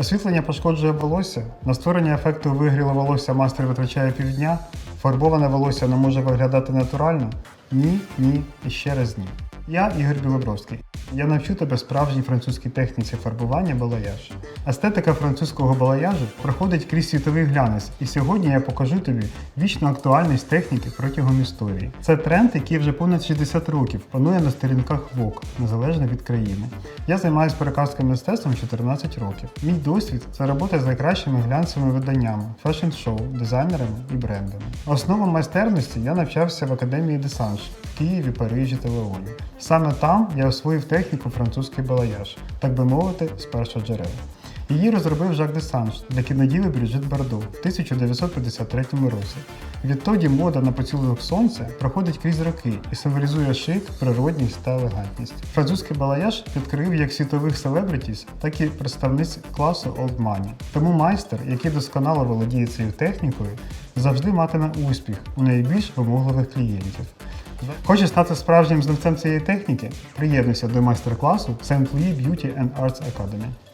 Освітлення пошкоджує волосся. На створення ефекту вигріле волосся мастер витрачає півдня. Фарбоване волосся не може виглядати натурально. Ні, ні і ще раз ні. Я Ігор Білобровський. Я навчу тебе справжній французькій техніці фарбування балаяж. Естетика французького балаяжу проходить крізь світовий глянець, і сьогодні я покажу тобі вічну актуальність техніки протягом історії. Це тренд, який вже понад 60 років панує на сторінках Vogue, незалежно від країни. Я займаюся переказським мистецтвом 14 років. Мій досвід це робота з найкращими глянцевими виданнями, фешн-шоу, дизайнерами і брендами. Основам майстерності я навчався в академії Десанш в Києві, Парижі та Леоні. Саме там я освоїв техніку французький балаяж, так би мовити, з першого джерела. Її розробив Жак Десанж для кіноділи Бріджит Бардо в 1953 році. Відтоді мода на поцілунок сонця проходить крізь роки і символізує шик, природність та елегантність. Французький балаяж відкрив як світових селебритіс, так і представниць класу Old Money. Тому майстер, який досконало володіє цією технікою, завжди матиме успіх у найбільш вимогливих клієнтів. Хочеш стати справжнім знавцем цієї техніки? Приєднуйся до майстер-класу St. Louis Beauty and Arts Academy.